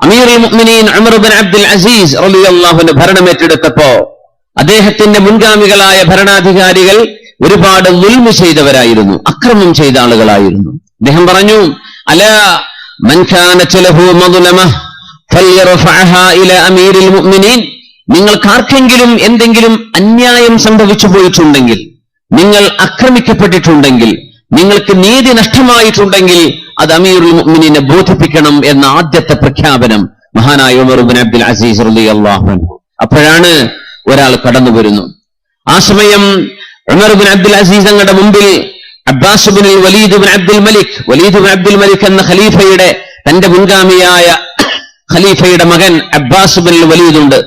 അമീറുൽ മുഅ്മിനീൻ ഉമർ അബ്ദുൽ അസീസ് റളിയല്ലാഹുവിന്റെ അദ്ദേഹത്തിന്റെ മുൻഗാമികളായ ഭരണാധികാരികൾ ഒരുപാട് ലുൽമ ചെയ്തവരായിരുന്നു അക്രമം ചെയ്ത ആളുകളായിരുന്നു. അദ്ദേഹം പറഞ്ഞു അല മൻ കാനത ലഹു മദ്ലമ ഫൽയർഫഅഹാ ഇല അമീരിൽ മുഅ്മിനീൻ. നിങ്ങൾക്ക് ആർക്കെങ്കിലും എന്തെങ്കിലും അന്യായം സംഭവിച്ചു പോയിട്ടുണ്ടെങ്കിൽ നിങ്ങൾ ആക്രമിക്കപ്പെട്ടിട്ടുണ്ടെങ്കിൽ നിങ്ങൾക്ക് നീതി നഷ്ടമായിട്ടുണ്ടെങ്കിൽ അത് അമീറുൽ മുഅ്മിനീനെ ബോധിപ്പിക്കണം എന്ന ആദ്യത്തെ പ്രഖ്യാപനം മഹാനായ ഉമർ ബിൻ അബ്ദുൽ അസീസ് റളിയല്ലാഹു അൻഹു. അപ്പോഴാണ് ഒരാൾ കടന്നു വരുന്നു ആ സമയം ഉമർ ബിൻ അബ്ദുൽ അസീസ് അങ്ങടെ മുമ്പിൽ Abbas bin Walid bin Abdul Malik Walid bin Abdul Malik എന്ന ഖലീഫയുടെ തന്റെ മുൻഗാമിയായ ഖലീഫയുടെ മകൻ അബ്ബാസ് ബിൻ വലീദ് ഉണ്ട്.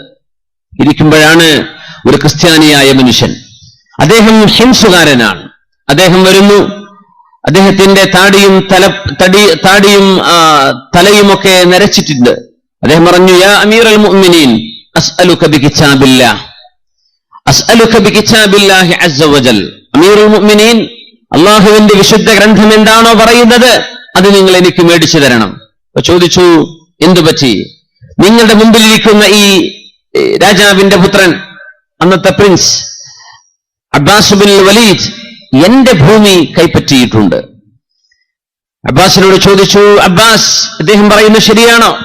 ഇരിക്കുമ്പോഴാണ് ഒരു ക്രിസ്ത്യാനിയായ മനുഷ്യൻ. അദ്ദേഹം ഹിംസുകാരനാണ്. അദ്ദേഹം വരുന്നു. അദ്ദേഹത്തിന്റെ താടിയും തല തടി താടിയും തലയുമൊക്കെ നരച്ചിട്ടുണ്ട്. അദ്ദേഹം പറഞ്ഞു യാ അമീർ അൽ മുഅ്മിനീൻ അസ്അലുക ബികിതാബില്ലാഹ് അസ്അലുക ബികിതാബില്ലാഹി അസ്സ വജൽ. അൽ മുഅ്മിനീൻ അള്ളാഹുവിന്റെ വിശുദ്ധ ഗ്രന്ഥം എന്താണോ പറയുന്നത് അത് നിങ്ങൾ എനിക്ക് മേടിച്ചു തരണം. അപ്പൊ ചോദിച്ചു എന്തു പറ്റി? നിങ്ങളുടെ മുമ്പിലിരിക്കുന്ന ഈ രാജാവിന്റെ പുത്രൻ അന്നത്തെ പ്രിൻസ് അബ്ബാസുബിൻ വലീദ് എന്റെ ഭൂമി കൈപ്പറ്റിയിട്ടുണ്ട്. അബ്ബാസിനോട് ചോദിച്ചു അബ്ബാസ് അദ്ദേഹം പറയുന്നത് ശരിയാണോ?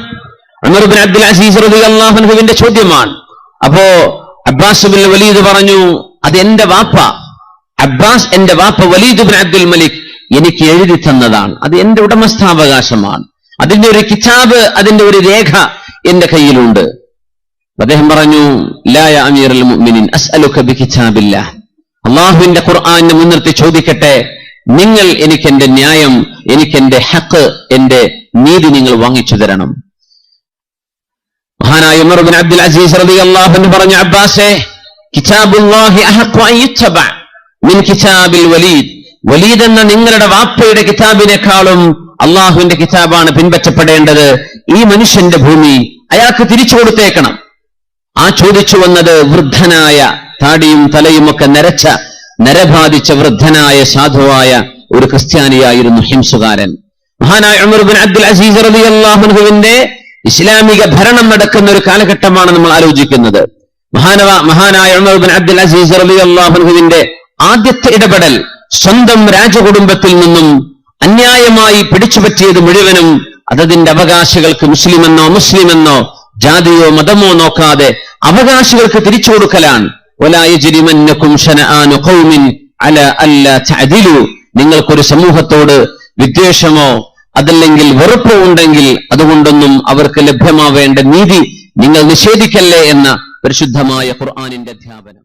ഉമർ ബിൻ അബ്ദുൽ അസീസ് റബി അള്ളാഹുവിന്റെ ചോദ്യമാണ്. അപ്പോ അബ്ബാസ് വലീദ് പറഞ്ഞു അത് എന്റെ വാപ്പ. അബ്ബാസ് എന്റെ വാപ്പ വലീദ് ബിൻ അബ്ദുൽ മലിക് എനിക്ക് എഴുതി തന്നതാണ്. അത് എന്റെ ഉടമസ്ഥാവകാശമാണ്. അതിന്റെ ഒരു കിതാബ് അതിന്റെ ഒരു രേഖ എന്റെ കയ്യിലുണ്ട്. അദ്ദേഹം പറഞ്ഞു ലായ അമീർ അൽ മുഅ്മിനീൻ അസ്അലുക ബികിതാബില്ലാഹ്. അള്ളാഹുവിന്റെ ഖുർആാനിനെ മുൻനിർത്തി ചോദിക്കട്ടെ? നിങ്ങൾ എനിക്ക് എന്റെ ന്യായം എനിക്ക് എന്റെ ഹക്ക് എന്റെ നീതി നിങ്ങൾ വാങ്ങിച്ചു തരണം. മഹാനായ ഉമർ ബിൻ അബ്ദുൽ അസീസ് റബി അള്ളാഹു പറഞ്ഞ അബ്ബാസേ വലീദ് എന്ന നിങ്ങളുടെ വാപ്പയുടെ കിതാബിനേക്കാളും അള്ളാഹുവിന്റെ കിതാബാണ് പിൻപറ്റപ്പെടേണ്ടത്. ഈ മനുഷ്യന്റെ ഭൂമി അയാൾക്ക് തിരിച്ചു കൊടുത്തേക്കണം. ആ ചോദിച്ചു വന്നത് വൃദ്ധനായ താടിയും തലയുമൊക്കെ നരച്ച നരബാധിച്ച വൃദ്ധനായ സാധുവായ ഒരു ക്രിസ്ത്യാനിയായിരുന്നു ഹിംസുകാരൻ. മഹാനായ ഉമർ ബിൻ അബ്ദുൽ അസീസ് റബി അള്ളാഹുവിന്റെ ഇസ്ലാമിക ഭരണം നടക്കുന്ന ഒരു കാലഘട്ടമാണ് നമ്മൾ ആലോചിക്കുന്നത്. മഹാനവ മഹാനായ ഉമർ ബിൻ അബ്ദുൽ അസീസ് റബി അള്ളാഹുവിന്റെ ആദ്യത്തെ ഇടപെടൽ സ്വന്തം രാജകുടുംബത്തിൽ നിന്നും അന്യായമായി പിടിച്ചുപറ്റിയത് മുഴുവനും അതതിന്റെ അവകാശികൾക്ക് മുസ്ലിമെന്നോ മുസ്ലിമെന്നോ ജാതിയോ മതമോ നോക്കാതെ അവകാശികൾക്ക് തിരിച്ചു കൊടുക്കലാണ്. നിങ്ങൾക്കൊരു സമൂഹത്തോട് വിദ്വേഷമോ അതല്ലെങ്കിൽ വെറുപ്പോ ഉണ്ടെങ്കിൽ അതുകൊണ്ടൊന്നും അവർക്ക് ലഭ്യമാവേണ്ട നീതി നിങ്ങൾ നിഷേധിക്കല്ലേ എന്ന പരിശുദ്ധമായ ഖുർആാനിന്റെ അധ്യാപനം.